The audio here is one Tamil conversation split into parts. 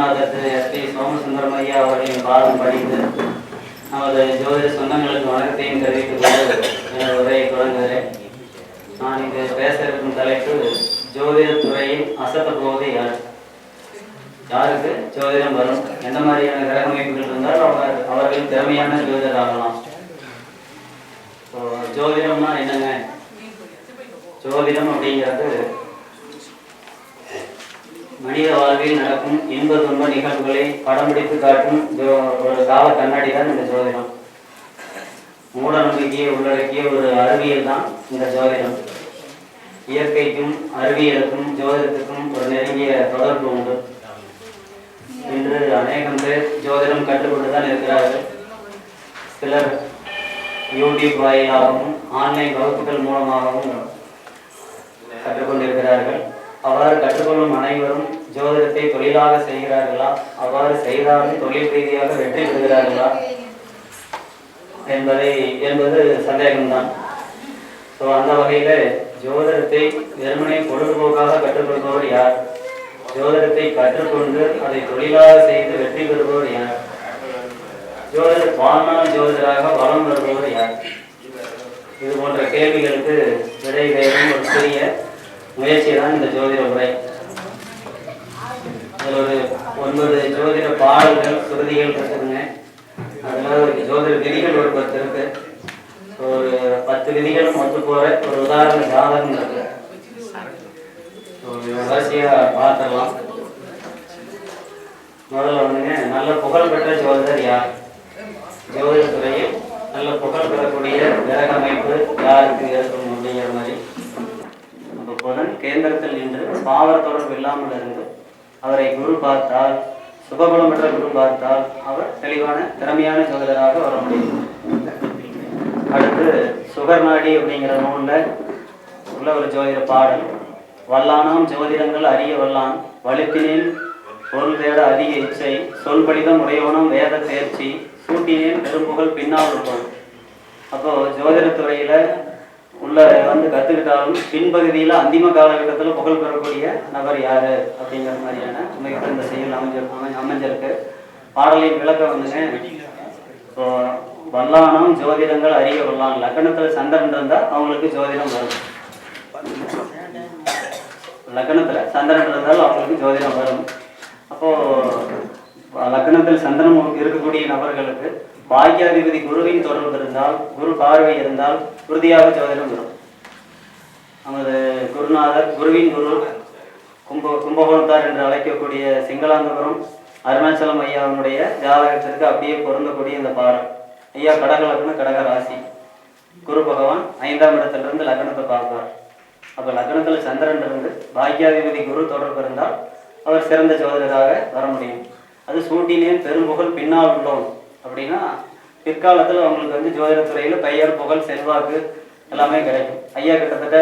குருநாதர் எஸ் பி சோமசுந்தரம் ஐயா அவர்களின் பாதம் படித்து நமது ஜோதிட சொந்தங்களுக்கு வணக்கத்தையும் தெரிவித்துக் கொண்டு எனது உரையை தொடங்குகிறேன். நான் இங்கு பேச இருக்கும் தலைப்பு ஜோதிடத் துறையில் அசத்த போவது யார்? யாருக்கு ஜோதிடம் வரும்? எந்த மாதிரியான கிரக அமைப்புகள் இருந்தால் அவர் அவர்கள் திறமையான ஜோதிடர் ஆகலாம். ஜோதிடம்னா என்னங்க? ஜோதிடம் அப்படிங்கிறது மனித வாழ்வில் நடக்கும் இன்ப துன்ப நிகழ்வுகளை படம் பிடித்து காட்டும் ஒரு கால கண்ணாடி தான் இந்த ஜோதிடம். மூட நம்பிக்கையை உள்ளடக்கிய ஒரு அறிவியல் தான் இந்த ஜோதிடம். இயற்கைக்கும் அறிவியலுக்கும் ஜோதிடத்துக்கும் ஒரு நெருங்கிய தொடர்பு உண்டு. இன்று அநேகம் பேர் ஜோதிடம் கற்றுக்கொண்டு தான் இருக்கிறார்கள். சிலர் யூடியூப் வாயிலாகவும் ஆன்லைன் வகுப்புகள் மூலமாகவும் கற்றுக்கொண்டிருக்கிறார்கள். அவ்வாறு கற்றுக்கொள்ளும் அனைவரும் ஜோதிடத்தை தொழிலாக செய்கிறார்களா? அவ்வாறு செய்தாலும் தொழில் ரீதியாக வெற்றி பெறுகிறார்களா? என்பதை என்பது சந்தேகம்தான். ஸோ அந்த வகையில் ஜோதிடத்தை வெறுமனே பொழுதுபோக்காக கற்றுக்கொள்பவர் யார்? ஜோதிடத்தை கற்றுக்கொண்டு அதை தொழிலாக செய்து வெற்றி பெறுபவர் யார்? ஜோதிடர் வாழ்நாள் ஜோதிடராக வளம் பெறுபவர் யார்? இது போன்ற கேள்விகளுக்கு விடை வேறும் ஒரு சிறிய முயற்சி தான் இந்த ஜோதிட உரை. அதில் ஒரு ஒன்பது ஜோதிட பாடல்கள் சுருதிகள் இருக்குதுங்க அதில் ஒரு ஜோதிட விதிகள் ஒரு பத்து இருக்கு ஒரு பத்து விதிகளும் ஒத்து போற ஒரு உதாரண ஜாதகம் இருக்கு. ஒரு வரிசையா பார்த்துடலாம். முதல்ல வந்துங்க நல்ல புகழ் பெற்ற ஜோதிடர் யார்? ஜோதிட துறையில் நல்ல புகழ் பெறக்கூடிய கிரக அமைப்பு யாருக்கு இருக்கும் அப்படிங்கிற மாதிரி. புதன் கேந்திரத்தில் நின்று பாவர தொடர்பு இல்லாமல் இருந்து அவரை குரு பார்த்தால் சுபகுணம் பெற்ற குரு பார்த்தால் அவர் தெளிவான திறமையான ஜோதிடராக வர முடியும். அடுத்து சுகர்நாடி அப்படிங்கிற நூலில் உள்ள ஒரு ஜோதிட பாடல். வல்லானாம் ஜோதிடங்கள் அறிய வல்லான் வலுத்தினேன் பொருள் தேட அதிக இச்சை சொல்படிதம் உடையவனும் வேத தேர்ச்சி சூட்டினேன் பெரும்புகழ் பின்னால் இருப்பான் அப்போ ஜோதிடத்துறையில உள்ள வந்து கத்துக்கிட்டாலும் பின்பகுதியில அந்திம காலகட்டத்தில் புகழ் பெறக்கூடிய நபர் யாரு அப்படிங்கிற மாதிரியான அமைப்பு இந்த செயல் அமைஞ்ச அமைஞ்சிருக்கு. பாடலின் விளக்கம் வந்துங்க. இப்போ வல்லானம் ஜோதிடங்கள் அறிய வரலாம் லக்கணத்துல சந்திரன் இருந்தா அவங்களுக்கு ஜோதிடம் வரும். லக்கணத்துல சந்திரன் இருந்தால் அவங்களுக்கு ஜோதிடம் வரும். அப்போ லக்கணத்தில் சந்திரன் இருக்கக்கூடிய நபர்களுக்கு பாக்கியாதிபதி குருவின் தொடர்பு இருந்தால் குரு பார்வை இருந்தால் உறுதியாக ஜோதிடம் வரும் நமது குருநாதர் குருவின் குரு கும்ப கும்பகோணத்தார் என்று அழைக்கக்கூடிய சிங்களாந்தபுரம் அருணாச்சலம் ஐயாவுடைய ஜாதகத்திற்கு அப்படியே பொருந்தக்கூடிய இந்த பாடல் ஐயா கடக லக்ன கடக ராசி. குரு பகவான் ஐந்தாம் இடத்திலிருந்து லக்னத்தை பார்ப்பார். அப்போ லக்னத்தில் சந்திரன் இருந்து பாக்கியாதிபதி குரு தொடர்பு இருந்தால் அவர் சிறந்த ஜோதிடராக வர முடியும். அது சூட்டினேன் பெரும்புகழ் பின்னால் உள்ளோம் அப்படின்னா பிற்காலத்தில் அவங்களுக்கு வந்து ஜோதிடத்துறையில் பெயர் புகழ் செல்வாக்கு எல்லாமே கிடைக்கும். ஐயா கிட்டத்தட்ட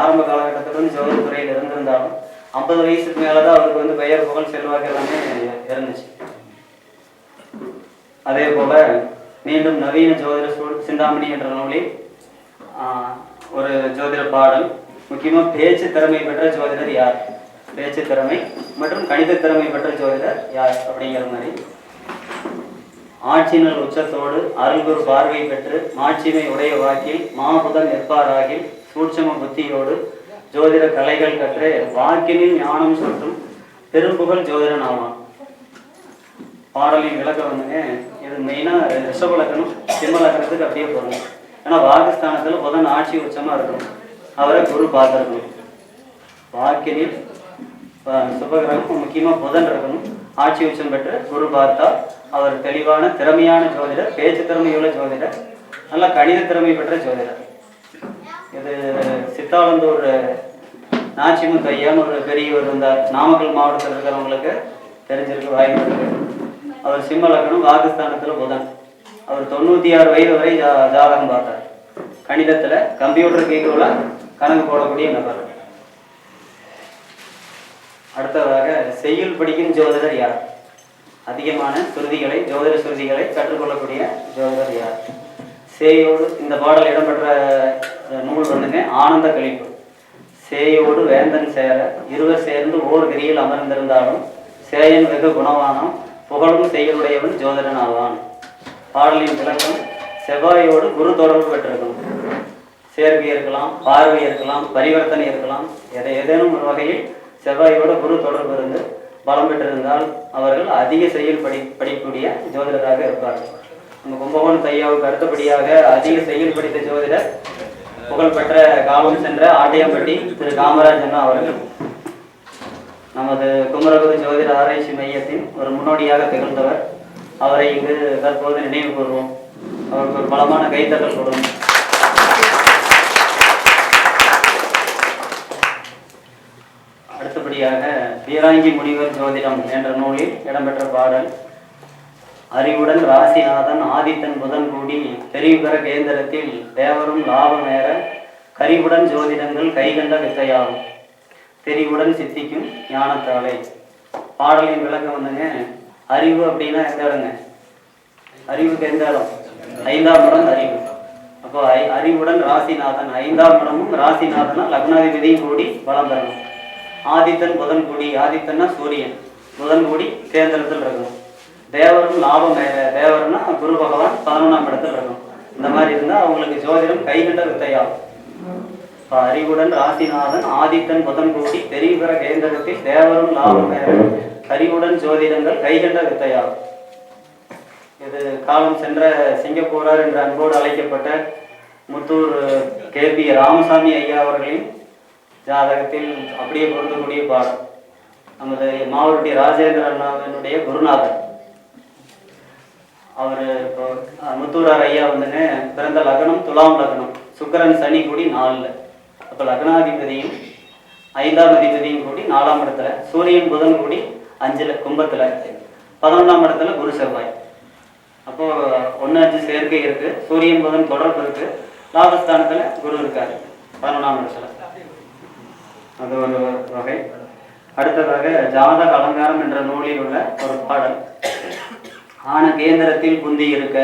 ஆரம்ப காலகட்டத்தில் வந்து ஜோதிடத்துறையில் இருந்திருந்தாலும் ஐம்பது வயசுக்கு மேலே தான் அவருக்கு வந்து பெயர் புகழ் செல்வாக்கு எல்லாமே இருந்துச்சு. அதே போல மீண்டும் நவீன ஜோதிட சூழ் சிந்தாமணி என்ற நூலில் ஒரு ஜோதிட பாடல் முக்கியமாக பேச்சு திறமை பெற்ற ஜோதிடர் யார்? பேச்சு திறமை மற்றும் கணித திறமை பெற்ற ஜோதிடர் யார்? அப்படிங்கிற மாதிரி ஆட்சியினர் உச்சத்தோடு அருள்குரு பார்வை பெற்று மாட்சிமை உடைய வாக்கில் மாபுதன் நிற்பாராகில் சூட்சம புத்தியோடு ஜோதிட கலைகள் கற்று வாக்கினில் ஞானம் சுற்றும் பெரும்புகழ் ஜோதிடன் ஆவான் பாடலின் விளக்கம் வந்துங்க. இது மெயினாக ரிஷப லக்கணம் சிம்ம லக்கணத்துக்கு அப்படியே போகணும். ஏன்னா வாக்குஸ்தானத்தில் புதன் ஆட்சி உச்சமாக இருக்கும் அவரை குரு பார்த்துருக்கணும். வாக்கினில் சுபகிரகம் முக்கியமாக புதன் இருக்கணும். ஆட்சி உச்சம் பெற்று குரு பார்த்தா அவர் தெளிவான திறமையான ஜோதிடர் பேச்சு திறமையுள்ள ஜோதிடர் நல்ல கணித திறமை பெற்ற ஜோதிடர். இது சித்தாலந்தூர் நாச்சிமுத்து ஐயான்னு ஒரு பெரியவர் இருந்தார். நாமக்கல் மாவட்டத்தில் இருக்கிறவங்களுக்கு தெரிஞ்சிருக்க வாய்ப்பு இருக்கு. அவர் சிம்ம லக்னம் பாகிஸ்தானத்தில் புதன். அவர் தொண்ணூற்றி ஆறு வயது வரை ஜா ஜாதகம் பார்த்தார். கணிதத்தில் கம்ப்யூட்டர் கீழ கணக்கு போடக்கூடிய நபர். அடுத்ததாக செய்யுள் படிக்கும் ஜோதிடர் யார்? அதிகமான சுருதிகளை ஜோதிட சுருதிகளை கற்றுக்கொள்ளக்கூடிய ஜோதிடர் யார்? சேயோடு இந்த பாடல் இடம்பெற்ற நூல் வந்துங்க ஆனந்த கழிப்பு. சேயோடு வேந்தன் சேர இருவர் சேர்ந்து ஓர் கிரியில் அமர்ந்திருந்தாலும் சேயன் வெகு குணவானம் புகழும் செயலுடையவன் ஜோதிடன் ஆவான். பாடலின் விளக்கம் செவ்வாயோடு குரு தொடர்பு பெற்றிருக்கும். சேர்க்கை இருக்கலாம் பார்வை இருக்கலாம் பரிவர்த்தனை இருக்கலாம் எதை ஏதேனும் ஒரு வகையில் செவ்வாயோடு குரு தொடர்பு இருந்து பலம் பெற்றிருந்தால் அவர்கள் அதிக செயல் படி படிக்கக்கூடிய ஜோதிடராக இருப்பார்கள். நம்ம கும்பகோணம் தையாவுக்கு அடுத்தபடியாக அதிக செயல் படித்த ஜோதிடர் புகழ்பெற்ற காலம் சென்ற ஆட்டையம்பட்டி திரு காமராஜன் அவர்கள். நமது குமரகுரு ஜோதிட ஆராய்ச்சி மையத்தின் ஒரு முன்னோடியாக திகழ்ந்தவர். அவரை இங்கு தற்போது நினைவு கூறுவோம் அவருக்கு ஒரு பலமான கைத்தட்டல் கொடுங்க அடுத்தபடியாக வீராங்கி முனிவர் ஜோதிடம் என்ற நூலில் இடம்பெற்ற பாடல் அறிவுடன் ராசிநாதன் ஆதித்தன் புதன் கூடி பெரியவர கேந்திரத்தில் தேவரும் லாபம் நேர கரிவுடன் ஜோதிடங்கள் கைகண்ட வித்தையாகும். தெரிவுடன் சித்திக்கும் ஞானத்தாலே. பாடலின் விளக்கம் வந்துங்க அறிவு அப்படின்னா எந்த இடங்க? அறிவுக்கு எந்த இடம்? ஐந்தாம் இடம் அறிவு. அப்போ அறிவுடன் ராசிநாதன் ஐந்தாம் இடமும் ராசிநாதனா லக்னாதிபதியும் கூடி வளம் தரணும் ஆதித்தன் புதன் குடி ஆதித்தன்னா சூரியன். புதன் குடி கேந்திரத்தில் இருக்கும் தேவரும் லாபம் வேற தேவர்னா குரு பகவான் பதினொன்றாம் இடத்துல இருக்கும் இந்த மாதிரி இருந்தால் அவங்களுக்கு ஜோதிடம் கைகண்ட வித்தையாகும். அறிவுடன் ராசிநாதன் ஆதித்தன் புதன் கூடி தெரிவுபெற கேந்திரத்தில் தேவரும் லாபம் அறிவுடன் ஜோதிடங்கள் கைகண்ட வித்தையாகும். இது காலம் சென்ற சிங்கப்பூரார் என்ற அன்போடு அழைக்கப்பட்ட முத்தூர் கே. பி. ராமசாமி ஐயா அவர்களின் ஜாதகத்தில் அப்படியே பொருந்தக்கூடிய பாடம் நமது மாவட்ட ராஜேந்திர அண்ணாவினுடைய குருநாதர். அவர் இப்போ முத்தூரார் ஐயா வந்துங்க பிறந்த லக்னம் துலாம் லக்னம். சுக்கரன் சனி கூடி நாலில். அப்போ லக்னாதிபதியும் ஐந்தாம் அதிபதியும் கூடி நாலாம் இடத்துல. சூரியன் புதன் கூடி அஞ்சுல கும்பத்துல. பதினொன்றாம் இடத்துல குரு செவ்வாய். அப்போ ஒன்று அஞ்சு சேர்க்கை இருக்கு. சூரியன் புதன் தொடர்பு இருக்கு. லாபஸ்தானத்துல குரு இருக்காரு. பதினொன்றாம் இடத்துல. அது ஒரு வகை அடுத்ததாக ஜாதக அலங்காரம் என்ற நூலில் உள்ள ஒரு பாடல். ஆன கேந்திரத்தில் குந்தி இருக்க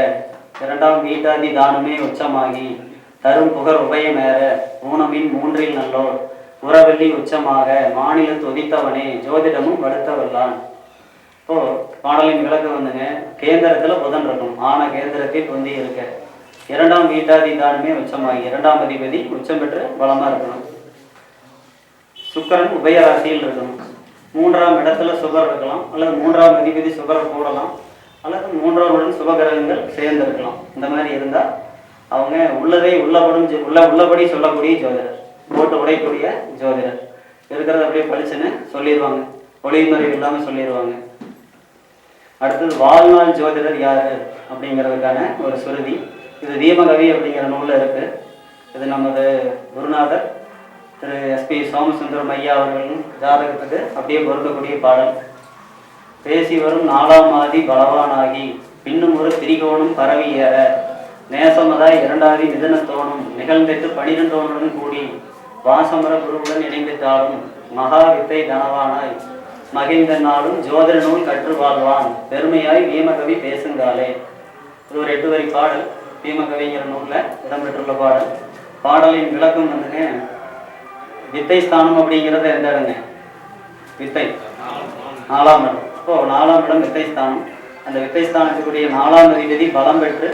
இரண்டாம் வீட்டாதி தானமே உச்சமாகி தரும் புகழ் உபயமேற ஊனமின் மூன்றில் நல்லோர் உறவெள்ளி உச்சமாக மாநில தொதித்தவனே ஜோதிடமும் வடுத்தவல்லான். இப்போ பாடலின் விளக்கம் வந்துங்க. கேந்திரத்துல புதன் இருக்கும் ஆன கேந்திரத்தில் குந்தி இருக்க இரண்டாம் வீட்டாதி தானமே உச்சமாகி இரண்டாம் அதிபதி உச்சம் பெற்று பலமா இருக்கணும். சுக்கரன் உபயராசியில் இருக்கணும். மூன்றாம் இடத்துல சுகர் இருக்கலாம் அல்லது மூன்றாம் அதிபதி சுகர் போடலாம் அல்லது மூன்றாவுடன் சுபகிரகங்கள் சேர்ந்து இருக்கலாம் இந்த மாதிரி இருந்தால் அவங்க உள்ளதை உள்ளபடும் உள்ள உள்ளபடி சொல்லக்கூடிய ஜோதிடர் போட்டு உடையக்கூடிய ஜோதிடர். இருக்கிறத அப்படியே பளிச்சுன்னு சொல்லிடுவாங்க. ஒளிமுறை இல்லாமல் சொல்லிடுவாங்க. அடுத்தது வாழ்நாள் ஜோதிடர் யாரு அப்படிங்கிறதுக்கான ஒரு சுருதி. இது தீபகவி அப்படிங்கிற நூலில் இருக்கு. இது நமது குருநாதர் திரு எஸ்பி சோமசுந்தரம் ஐயா அவர்களின் ஜாதகத்துக்கு அப்படியே பொருந்தக்கூடிய பாடல். பேசி வரும் நாலாம் ஆதி பலவானாகி பின்னும் ஒரு திரிகோணம் பரவி ஏற. நேசமதாய் இரண்டாதி மிதனத்தோணும் நிகழ்ந்தெட்டு பனிரெண்டோனுடன் கூடி வாசமர குருவுடன் இணைந்துட்டாலும் மகா வித்தை தனவானாய் மகிழ்ந்த நாளும் ஜோதிட நூல் கற்று வாழ்வான். பெருமையாய் வீமகவி பேசுங்காலே. இது ஒரு எட்டு வரி பாடல். வீமகவிங்கிற நூலில் இடம்பெற்றுள்ள பாடல். பாடலின் விளக்கம் வந்துங்க. வித்தை ஸ்தானம் அப்படிங்கிறது எந்த இடங்க வித்தை. நாலாம் இடம். இப்போ நாலாம் இடம் வித்தை ஸ்தானம். அந்த வித்தை ஸ்தானத்துக்குரிய நாலாம் அதிபதி பலம் பெற்று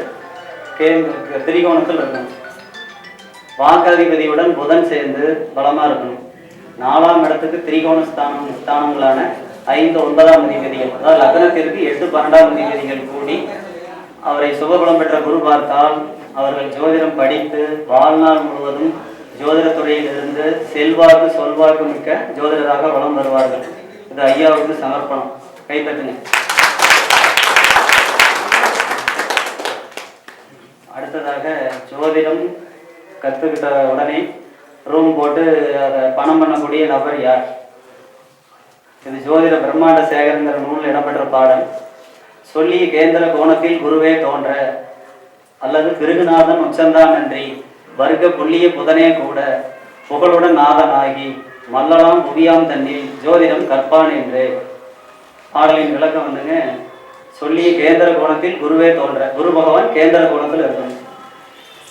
கே திரிகோணத்தில் இருக்கணும். வாக்காதிபதியுடன் புதன் சேர்ந்து பலமாக இருக்கணும். நாலாம் இடத்துக்கு திரிகோண ஸ்தானம் ஸ்தானங்களான ஐந்து ஒன்பதாம் அதிபதிகள் அதாவது லக்னத்திற்கு எட்டு பன்னெண்டாம் அதிபதிகள் கூடி அவரை சுபபலம் பெற்ற குரு பார்த்தால் அவர்கள் ஜோதிடம் படித்து வாழ்நாள் முழுவதும் ஜோதிட துறையிலிருந்து செல்வாக்கு சொல்வாக்கு மிக்க ஜோதிடராக வளம் வருவார்கள். இது ஐயாவுக்கு சமர்ப்பணம். கைப்பற்றுங்க. அடுத்ததாக ஜோதிடம் கற்றுக்கிட்ட உடனே ரூம் போட்டு அதை பணம் பண்ணக்கூடிய நபர் யார்? இது ஜோதிட பிரம்மாண்ட சேகரங்கிற நூலில் இடம்பெற்ற பாடல். சொல்லி கேந்திர கோணத்தில் குருவே தோன்ற. அல்லது பிருகுநாதன் உச்சந்தான் நன்றி. வருக புள்ளிய புதனே கூட புகழுடன் நாதனாகி மல்லலாம் புவியாம் தன்னில் ஜோதிடம் கற்பான் என்று. பாடலின் விளக்கம் வந்துங்க சொல்லிய கேந்திர கோணத்தில் குருவே தோன்ற குரு பகவான் கேந்திர கோணத்தில் இருக்கணும்.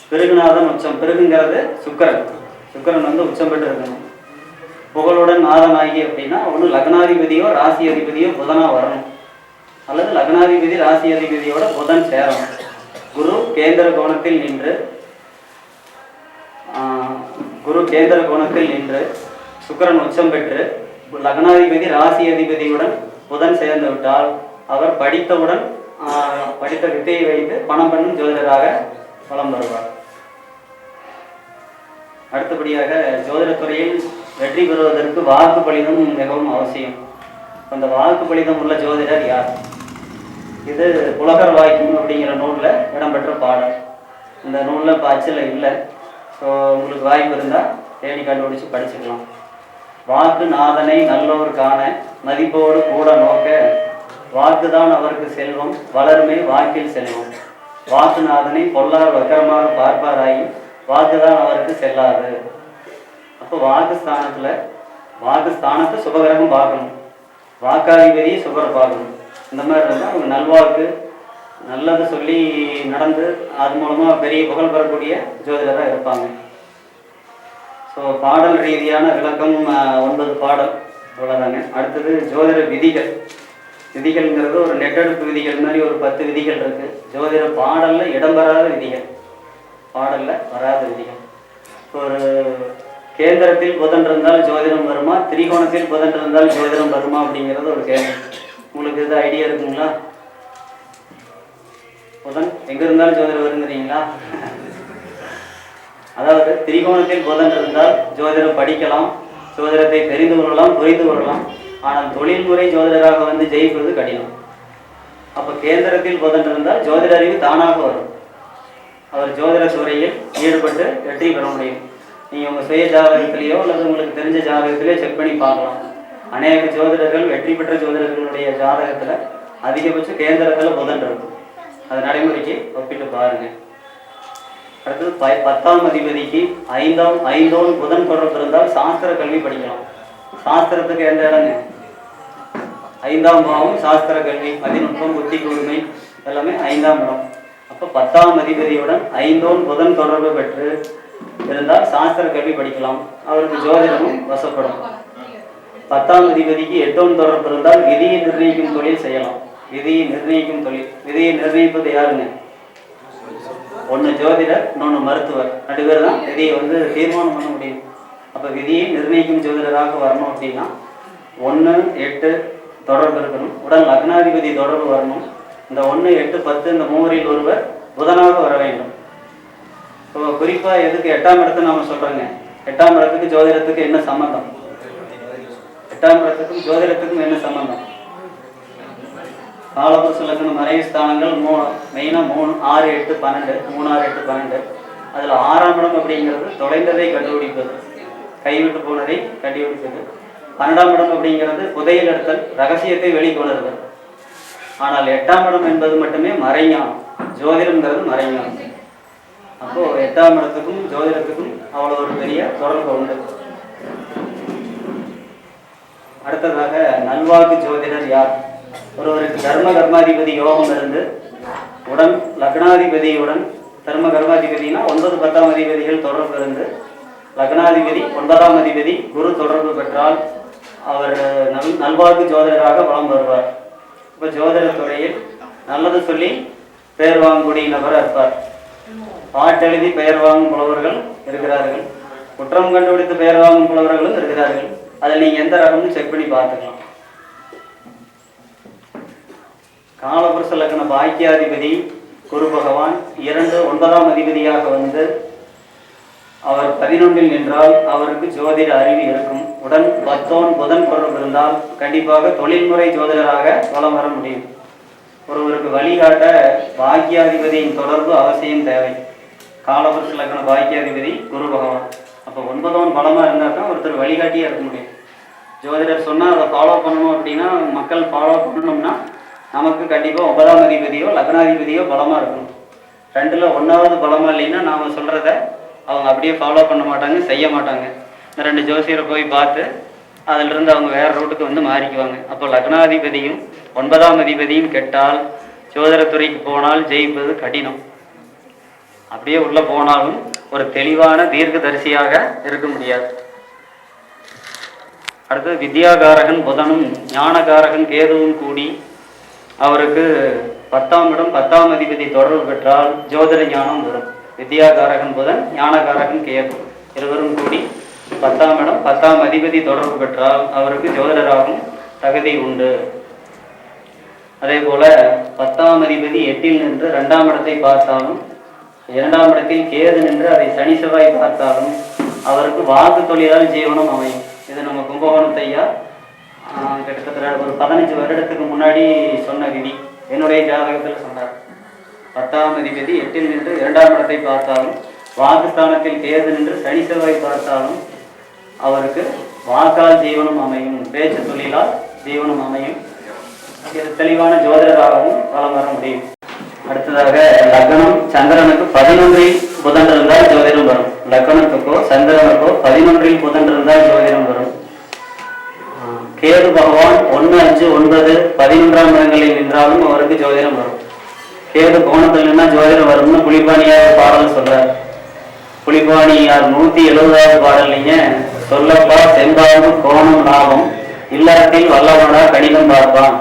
பிருகுநாதன் உச்சம் பிருகுங்கிறது சுக்கிரன். சுக்கரன் வந்து உச்சம் பெற்று இருக்கணும் புகழுடன் நாதனாகி அப்படின்னா ஒன்று லக்னாதிபதியோ ராசி அதிபதியோ புதனா வரணும். அல்லது லக்னாதிபதி ராசி அதிபதியோட புதன் சேரணும். குரு கேந்திர கோணத்தில் நின்று குரு கேந்திர கோணத்தில் நின்று சுக்கிரன் உச்சம் பெற்று லக்னாதிபதி ராசி அதிபதியுடன் புதன் சேர்ந்து விட்டால் அவர் படித்தவுடன் படித்த வித்தையை வைத்து பணம் பண்ணும் ஜோதிடராக வலம் வருவார். அடுத்தபடியாக ஜோதிடத்துறையில் வெற்றி பெறுவதற்கு வாக்கு பலிதம் மிகவும் அவசியம். அந்த வாக்கு பலிதம் உள்ள ஜோதிடர் யார்? இது புலகர் வாய்க்கும் அப்படிங்கிற நூலில் இடம்பெற்ற பாடல். இந்த நூலில் இப்போ அச்சில் இல்லை. ஸோ உங்களுக்கு வாய்ப்பு இருந்தால் தேடி கண்டுபிடிச்சு படிச்சுக்கலாம். வாக்கு நாதனை நல்லோர் காண மதிப்போடு கூட நோக்க வாக்குதான் அவருக்கு செல்வம் வளருமே வாக்கில் செல்வம். வாக்குநாதனை பொல்லார் வக்கரமாக பார்ப்பாராயின் வாக்குதான் அவருக்கு செல்லாது. அப்போ வாக்கு ஸ்தானத்தில் வாக்கு ஸ்தானத்தை சுபகிரகம் பார்க்கணும். வாக்காதிபதி சுபரை பார்க்கணும். இந்த மாதிரி இருந்தால் அவங்க நல்வாக்கு நல்லது சொல்லி நடந்து அது மூலமாக பெரிய புகழ் பெறக்கூடிய ஜோதிடராக இருப்பாங்க. ஸோ பாடல் ரீதியான விளக்கம் ஒன்பது பாடல் அவ்வளோதாங்க அடுத்தது ஜோதிட விதிகள். விதிகள்ங்கிறது ஒரு நெட்டெடுப்பு விதிகள் மாதிரி ஒரு பத்து விதிகள் இருக்குது ஜோதிட பாடலில் இடம்பெறாத விதிகள். பாடலில் வராத விதிகள். ஒரு கேந்திரத்தில் புதன் இருந்தால் ஜோதிடம் வருமா? திரிகோணத்தில் புதன் இருந்தால் ஜோதிடம் வருமா அப்படிங்கிறது ஒரு கேள்வி. உங்களுக்கு இது ஐடியா இருக்குங்களா? புதன் எங்க இருந்தாலும் ஜோதிடர் வருங்கிறீங்களா? அதாவது திரிகோணத்தில் புதன் இருந்தால் ஜோதிடம் படிக்கலாம் ஜோதிடத்தை தெரிந்து கொள்ளலாம் புரிந்து கொள்ளலாம். ஆனால் தொழில்முறை ஜோதிடராக வந்து ஜெயிப்பது கடினம். அப்ப கேந்திரத்தில் புதன் இருந்தால் ஜோதிட அறிவு தானாக வரும். அவர் ஜோதிட துறையில் ஈடுபட்டு வெற்றி பெற முடியும். நீங்க உங்க சுய ஜாதகத்திலேயோ அல்லது உங்களுக்கு தெரிஞ்ச ஜாதகத்திலேயோ செக் பண்ணி பார்க்கலாம். அநேக ஜோதிடர்கள் வெற்றி பெற்ற ஜோதிடர்களுடைய ஜாதகத்துல அதிகபட்ச கேந்திரத்துல புதன் இருக்கும். அது நடைமுறைக்கு ஒப்பிட்டு பாருங்க. அடுத்தது ப- பத்தாம் அதிபதிக்கு ஐந்தாம் ஐந்தோன் புதன் தொடர்பு இருந்தால் சாஸ்திர கல்வி படிக்கலாம். சாஸ்திரத்துக்கு எந்த இடங்க? ஐந்தாம் பாவம் சாஸ்திர கல்வி மதிநுட்பம் புத்தி கூர்மை எல்லாமே ஐந்தாம் இடம் அப்போ பத்தாம் அதிபதியுடன் ஐந்தோன் புதன் தொடர்பு பெற்று இருந்தால் சாஸ்திர கல்வி படிக்கலாம். அவருக்கு ஜோதிடமும் வசப்படும். பத்தாம் அதிபதிக்கு எட்டோன் தொடர்பு இருந்தால் விதியை நிர்ணயிக்கும் தொழில் செய்யலாம். விதியை நிர்ணயிக்கும் தொழில். விதியை நிர்ணயிப்பது யாருங்க? ஒன்று ஜோதிடர் இன்னொன்று மருத்துவர். ரெண்டு பேர் தான் விதியை வந்து தீர்மானம் பண்ண முடியும். அப்போ விதியை நிர்ணயிக்கும் ஜோதிடராக வரணும் அப்படின்னா ஒன்று எட்டு தொடர்பு இருக்கணும். உடன் லக்னாதிபதி தொடர்பு வரணும். இந்த ஒன்று எட்டு பத்து இந்த மூவரில் ஒருவர் புதனாக வர வேண்டும். இப்போ குறிப்பாக எதுக்கு எட்டாம் இடத்தை நம்ம சொல்கிறோங்க எட்டாம் இடத்துக்கு ஜோதிடத்துக்கு என்ன சம்மந்தம் எட்டாம் இடத்துக்கும் ஜோதிடத்துக்கும் என்ன சம்மந்தம் காலபுருஷ லக்னம் மறைவு ஸ்தானங்கள். மூணு மெயினாக மூணு ஆறு எட்டு பன்னெண்டு. மூணு ஆறு எட்டு பன்னெண்டு. அதில் ஆறாம் இடம் அப்படிங்கிறது தொலைந்ததை கண்டுபிடிப்பது. கைவிட்டு போனதை கண்டுபிடிப்பது. பன்னெண்டாம் இடம் அப்படிங்கிறது புதையல் எடுத்தல் ரகசியத்தை வெளிக்கொணர்தல் ஆனால் எட்டாம் இடம் என்பது மட்டுமே மறைஞானம் ஜோதிடம்ங்கிறது மறைஞானம் அப்போ எட்டாம் இடத்துக்கும் ஜோதிடத்துக்கும் அவ்வளோ ஒரு பெரிய தொடர்பு உண்டு. அடுத்ததாக நல்வாக்கு ஜோதிடர் யார்? ஒருவருக்கு தர்ம கர்மாதிபதி யோகம் இருந்து உடன் லக்னாதிபதியுடன் தர்ம கர்மாதிபதினா ஒன்பது பத்தாம் அதிபதிகள் தொடர்பு இருந்து லக்னாதிபதி ஒன்பதாம் அதிபதி குரு தொடர்பு பெற்றால் அவர் நல் நல்வாழ்வு ஜோதிடராக வளம் வருவார். இப்போ ஜோதிட துறையில் நல்லது சொல்லி பெயர் வாங்கக்கூடிய நபர் இருப்பார். பாட்டெழுதி பெயர் வாங்கும் புலவர்கள் இருக்கிறார்கள். குற்றம் கண்டுபிடித்து பெயர் வாங்கும் புலவர்களும் இருக்கிறார்கள். அதில் நீங்கள் எந்த ரகம்னு செக் பண்ணி பார்த்துக்கலாம். காலபுருஷ லக்ன பாக்கியாதிபதி குரு பகவான் இரண்டு ஒன்பதாம் அதிபதியாக வந்து அவர் பதினொன்றில் நின்றால் அவருக்கு ஜோதிட அறிவு இருக்கும். உடன் பத்தோன் புதன் தொடர்பு இருந்தால் கண்டிப்பாக தொழில்முறை ஜோதிடராக வலம் வர முடியும். ஒருவருக்கு வழிகாட்ட பாக்கியாதிபதியின் தொடர்பு அவசியம் தேவை. காலபுருஷ லக்ன பாக்கியாதிபதி குரு பகவான். அப்போ ஒன்பதவன் பலமாக இருந்தால் தான் ஒருத்தர் வழிகாட்டியாக இருக்க முடியும். ஜோதிடர் சொன்னால் அதை ஃபாலோ பண்ணணும் அப்படின்னா மக்கள் ஃபாலோ பண்ணணும்னா நமக்கு கண்டிப்பாக ஒன்பதாம் அதிபதியோ லக்னாதிபதியோ பலமாக இருக்கணும். ரெண்டில் ஒன்றாவது பலமாக இல்லைன்னா நாம் சொல்கிறத அவங்க அப்படியே ஃபாலோ பண்ண மாட்டாங்க செய்ய மாட்டாங்க. இந்த ரெண்டு ஜோசியரை போய் பார்த்து அதிலிருந்து அவங்க வேற ரூட்டுக்கு வந்து மாறிக்குவாங்க. அப்போ லக்னாதிபதியும் ஒன்பதாம் அதிபதியும் கெட்டால் ஜோதிடத்துறைக்கு போனால் ஜெயிப்பது கடினம். அப்படியே உள்ளே போனாலும் ஒரு தெளிவான தீர்க்கதரிசியாக இருக்க முடியாது. அடுத்து வித்யாகாரகன் புதனும் ஞானகாரகன் கேதுவும் கூடி அவருக்கு பத்தாம் இடம் பத்தாம் அதிபதி தொடர்பு பெற்றால் ஜோதிட ஞானம் வரும் வித்யாகாரகன் புதன் ஞானகாரகன் கேது. இருவரும் கூடி பத்தாம் இடம் பத்தாம் அதிபதி தொடர்பு பெற்றால் அவருக்கு ஜோதிடராகும் தகுதி உண்டு. அதே போல பத்தாம் அதிபதி எட்டில் நின்று இரண்டாம் இடத்தை பார்த்தாலும் இரண்டாம் இடத்தில் கேது நின்று அதை சனி செவ்வாய் பார்த்தாலும் அவருக்கு வாக்கு தொழிலால் ஜீவனம் அமையும். இது நம்ம கும்பகோணத்தையா கிட்டத்தட்ட ஒரு பதினஞ்சு வருடத்துக்கு முன்னாடி சொன்ன விதி. என்னுடைய ஜாதகத்தில் சொன்னார். பத்தாம் அதிபதி எட்டில் நின்று இரண்டாம் இடத்தை பார்த்தாலும் வாக்குஸ்தானத்தில் கேது நின்று சனி செவ்வாய் பார்த்தாலும் அவருக்கு வாக்கால் ஜீவனம் அமையும். பேச்சு தொழிலால் ஜீவனம் அமையும். இது தெளிவான ஜோதிடராகவும் வலம் வர முடியும். அடுத்ததாக லக்னம் சந்திரனுக்கு பதினொன்றில் புதன் இருந்தால் ஜோதிடம் வரும். லக்னத்துக்கோ சந்திரனுக்கோ பதினொன்றில் புதன் இருந்தால் ஜோதிடம் கேது பகவான் ஒன்று அஞ்சு ஒன்பது பதினொன்றாம் இடங்களில் நின்றாலும் அவருக்கு ஜோதிடம் வரும். கேது கோணத்தில் நின்னா ஜோதிடம் வரும்னு புலிபாணியார் பாடல் சொல்றார். புலிபாணியார் நூத்தி எழுபதாவது பாடல்லைங்க சொல்லப்பா செம்பாம்பு கோணம் லாபம் இல்லறத்தில் வல்லவனா கணிதம் பார்ப்பான்.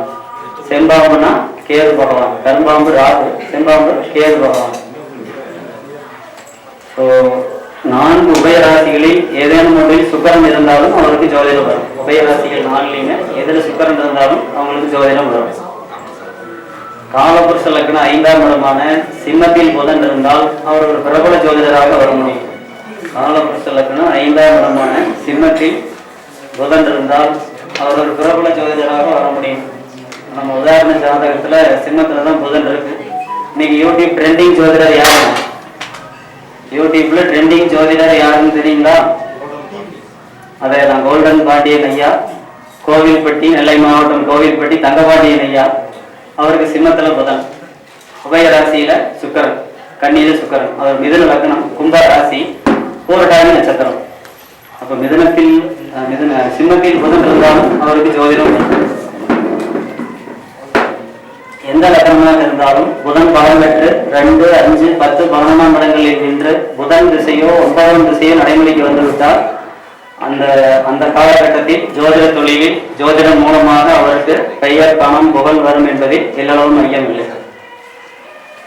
செம்பாம்புனா கேது பகவான் கரும்பாம்பு ராகு செம்பாம்பு கேது பகவான். ஸோ நான்கு உபயராசிகளில் ஏதேனும் ஒன்றில் சுக்கரம் இருந்தாலும் அவருக்கு ஜோதிடம் வரும். உபயராசிகள் நாலுலையுமே எதில் சுக்கரம் இருந்தாலும் அவங்களுக்கு ஜோதிடம் வரும். காலபுருஷ லக்னம் ஐந்தாம் இடமான சிம்மத்தில் புதன் இருந்தால் அவர் ஒரு பிரபல ஜோதிடராக வர முடியும். காலபுருஷ லக்னம் ஐந்தாம் இடமான சிம்மத்தில் புதன் இருந்தால் அவர் ஒரு பிரபல ஜோதிடராக வர முடியும். நம்ம உதாரண ஜாதகத்துல சிம்மத்துல தான் புதன் இருக்கு. இன்னைக்கு யூடியூப் ட்ரெண்டிங் ஜோதிடர் யாரும் யூடியூப்ல ட்ரெண்டிங் ஜோதிடர் யாருன்னு தெரியுங்களா? அதே தான் கோல்டன் பாண்டியன் ஐயா கோவில்பட்டி நெல்லை மாவட்டம் கோவில்பட்டி தங்கபாண்டியன் ஐயா அவருக்கு சிம்மத்தில் புதன். உபய ராசியில சுக்கரன் கண்ணியில சுக்கரன். அவர் மிதுன லக்னம் கும்ப ராசி பூரட்டாதி நட்சத்திரம். அப்ப மிதுனத்தில் அஹ், மிதுன சிம்மத்தில் புதன் இருந்தாலும் அவருக்கு ஜோதிடம் எந்த லக்னமாக இருந்தாலும் புதன் பலம் பெற்று ரெண்டு அஞ்சு பத்து பதினொன்றாம் இடங்களில் நின்று புதன் திசையோ ஒன்பதாம் திசையோ நடைமுறைக்கு வந்துவிட்டால் அந்த அந்த காலகட்டத்தில் ஜோதிட தொழிலில் ஜோதிடம் மூலமாக அவருக்கு பெயர் பணம் புகழ் வரும் என்பதில் எல்லளவும் ஐயமில்லை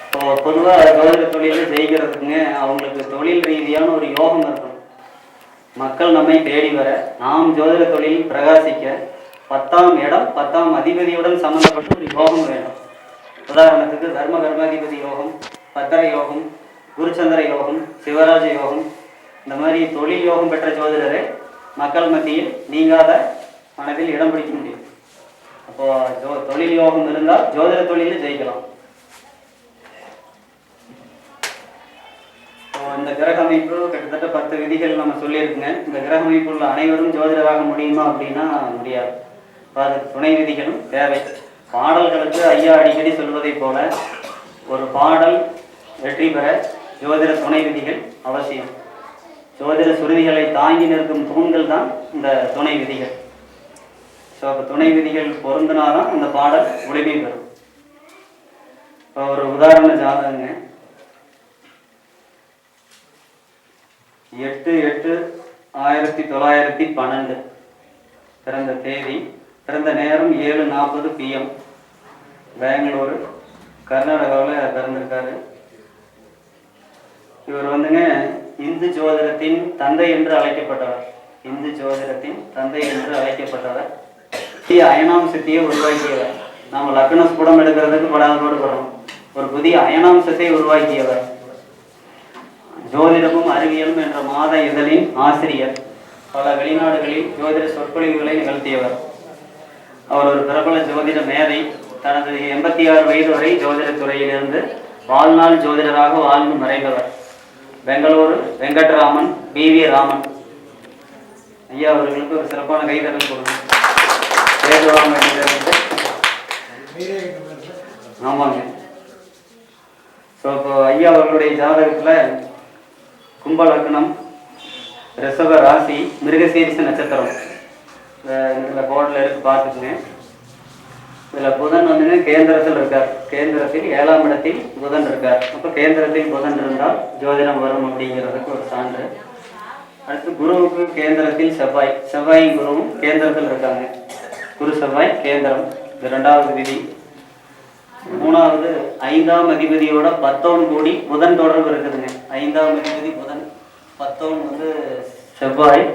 இப்போ பொதுவாக ஜோதிட தொழிலில் ஜெயிக்கிறதுக்குங்க அவங்களுக்கு தொழில் ரீதியான ஒரு யோகம் இருக்கணும். மக்கள் நம்மை தேடி வர நாம் ஜோதிட தொழில் பிரகாசிக்க பத்தாம் இடம் பத்தாம் அதிபதியுடன் சம்பந்தப்பட்ட ஒரு யோகம் வேணும். உதாரணத்துக்கு தர்ம கர்மாதிபதி யோகம் பத்திர யோகம் குருச்சந்திர யோகம் சிவராஜ யோகம் இந்த மாதிரி தொழில் யோகம் பெற்ற ஜோதிடரை மக்கள் மத்தியில் நீங்காத மனதில் இடம் பிடிக்க முடியும். அப்போ ஜோ தொழில் யோகம் இருந்தால் ஜோதிட தொழிலில் ஜெயிக்கலாம். இப்போ இந்த கிரக அமைப்பு கிட்டத்தட்ட பத்து விதிகள் நம்ம சொல்லியிருக்குங்க. இந்த கிரக அமைப்பு உள்ள அனைவரும் ஜோதிடராக முடியுமா அப்படின்னா முடியாது. அது அதுக்கு துணை விதிகளும் தேவை. பாடல்களுக்கு ஐயா அடிக்கடி சொல்வதைப் போல ஒரு பாடல் வெற்றி பெற ஜோதிட துணை விதிகள் அவசியம். ஜோதிட சுருதிகளை தாங்கி நிற்கும் தூண்கள் தான் இந்த துணை விதிகள். ஸோ அப்போ துணை விதிகள் பொருந்தினாதான் இந்த பாடல் ஒளிமை பெறும். இப்போ ஒரு உதாரண ஜாதகங்க. எட்டு எட்டு ஆயிரத்தி தொள்ளாயிரத்தி பன்னெண்டு. பிறந்த தேதி பிறந்த நேரம் ஏழு நாற்பது பிஎம் பெங்களூர் கர்நாடகாவில் பிறந்திருக்காரு. இவர் வந்துங்க இந்து ஜோதிடத்தின் தந்தை என்று அழைக்கப்பட்டவர். இந்து ஜோதிடத்தின் தந்தை என்று அழைக்கப்பட்டவர். புதிய அயனாம்சத்தையே உருவாக்கியவர். நம்ம லக்ன ஸ்புடம் எடுக்கிறதுக்கு படாத பாடுபடுறோம் ஒரு புதிய அயனாம்சத்தை உருவாக்கியவர். ஜோதிடமும் அறிவியலும் என்ற மாத இதழின் ஆசிரியர். பல வெளிநாடுகளில் ஜோதிட சொற்பொழிவுகளை நிகழ்த்தியவர். அவர் ஒரு பிரபல ஜோதிட மேதை. தனது எண்பத்தி ஆறு வயது வரை ஜோதிட துறையிலிருந்து வாழ்நாள் ஜோதிடராக வாழ்ந்து மறைந்தவர். Bengaluru Venkatraman B V Raman. ஐயா அவர்களுக்கு ஒரு சிறப்பான கைதறல் கொடுங்க. ஆமாங்க. ஸோ இப்போ ஐயா அவர்களுடைய ஜாதகத்தில் கும்ப லக்னம் ரிஷப ராசி மிருகசீரிச நட்சத்திரம். இதில் போர்டில் எடுத்து பார்த்துக்குங்க. இதில் புதன் வந்துங்க கேந்திரத்தில் இருக்கார். கேந்திரத்தில் ஏழாம் இடத்தில் புதன் இருக்கார். அப்போ கேந்திரத்தில் புதன் இருந்தால் ஜோதிடம் வரும் அப்படிங்கிறதுக்கு ஒரு சான்று. அடுத்து குருவுக்கு கேந்திரத்தில் செவ்வாய். செவ்வாய் குருவும் கேந்திரத்தில் இருக்காங்க. குரு செவ்வாய் கேந்திரம். இது ரெண்டாவது விதி. மூணாவது ஐந்தாம் அதிபதியோட பத்தோன் கூடி புதன் தொடர்பு இருக்குதுங்க. ஐந்தாம் அதிபதி புதன் பத்தோன் வந்து செவ்வாய்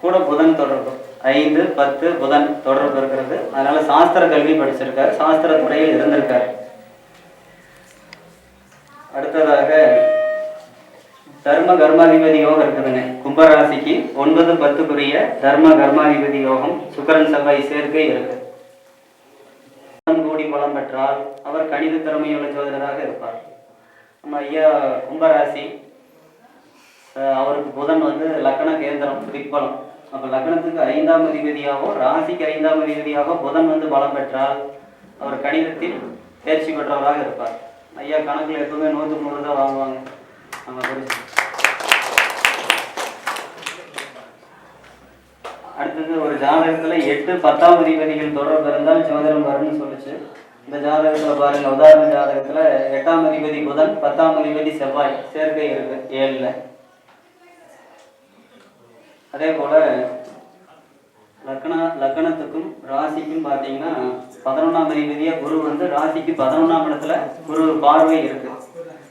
கூட புதன் தொடர்பு. ஐந்து பத்து புதன் தொடர்பு இருக்கிறது. அதனால சாஸ்திர கல்வி படிச்சிருக்காரு. சாஸ்திர துறையில் இருந்திருக்காரு. அடுத்ததாக தர்ம கர்மாதிபதி யோகம் இருக்குதுங்க. கும்பராசிக்கு ஒன்பது பத்துக்குரிய தர்ம கர்மாதிபதி யோகம் சுக்கரன் செவ்வாய் சேர்க்கை இருக்கு. கூடி பலம் பெற்றால் அவர் கணித திறமையுள்ள ஜோதிடராக இருப்பார். நம்ம ஐயா கும்பராசி அவருக்கு புதன் வந்து லக்கண கேந்திரம் திக்பலம். அப்போ லக்னத்துக்கு ஐந்தாம் அதிபதியாகவோ ராசிக்கு ஐந்தாம் அதிபதியாகவோ புதன் வந்து பலம் பெற்றால் அவர் கணிதத்தில் தேர்ச்சி பெற்றவராக இருப்பார். ஐயா கணக்கில் எப்பவுமே நூற்றுக்கு நூறு தான் வாங்குவாங்க. நம்ம குறிச்சு அடுத்தது ஒரு ஜாதகத்துல எட்டு பத்தாம் அதிபதிகள் தொடர்பு இருந்தால் ஜோதிடம் வரும்னு சொல்லிச்சு. இந்த ஜாதகத்துல பாருங்க உதாரண ஜாதகத்துல எட்டாம் அதிபதி புதன் பத்தாம் அதிபதி செவ்வாய் சேர்க்கை இருக்கு ஏழுல. அதே போல லக்கண லக்கணத்துக்கும் ராசிக்கும் பார்த்தீங்கன்னா பதினொன்றாம் அதிபதியா குரு வந்து ராசிக்கு பதினொன்றாம் இடத்துல குரு பார்வை இருக்கு.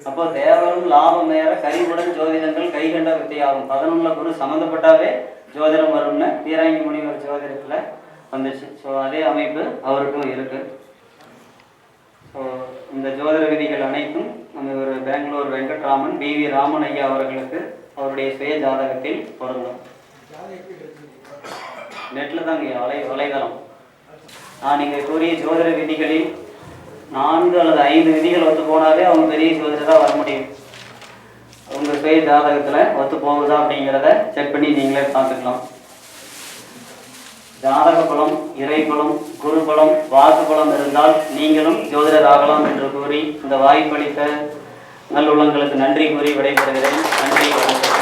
அப்போ தேவரும் லாபம் நேர கரிவுடன் ஜோதிடங்கள் கைகண்ட வித்தையாகும் பதினொன்றுல குரு சம்மந்தப்பட்டாவே ஜோதிடம் வரும்னு வீராங்கி முனிவர் ஜோதிடத்துல வந்துச்சு. ஸோ அதே அமைப்பு அவருக்கும் இருக்கு. ஸோ இந்த ஜோதிட விதிகள் அனைத்தும் நம்ம ஒரு பெங்களூர் வெங்கட்ராமன் பி வி ராமன் ஐயா அவர்களுக்கு அவருடைய சுய ஜாதகத்தில் பொருந்தும். நெட்டில் தாங்க வலை வலைதளம் நான் இங்கே கூறிய ஜோதிட விதிகளில் நான்கு அல்லது ஐந்து விதிகள் ஒத்து போனாலே அவங்க பெரிய ஜோதிடராக வர முடியும். உங்கள் பெயர் ஜாதகத்தில் ஒத்து போகுதா அப்படிங்கிறத செக் பண்ணி நீங்களே பார்த்துக்கலாம். ஜாதக பலம் இறை பலம் குரு பலம் வாக்கு பலம் இருந்தால் நீங்களும் ஜோதிடர் ஆகலாம் என்று கூறி இந்த வாய்ப்பளித்த நல்லுள்ளங்களுக்கு நன்றி கூறி விடைபெறுகிறேன். நன்றி வணக்கம்.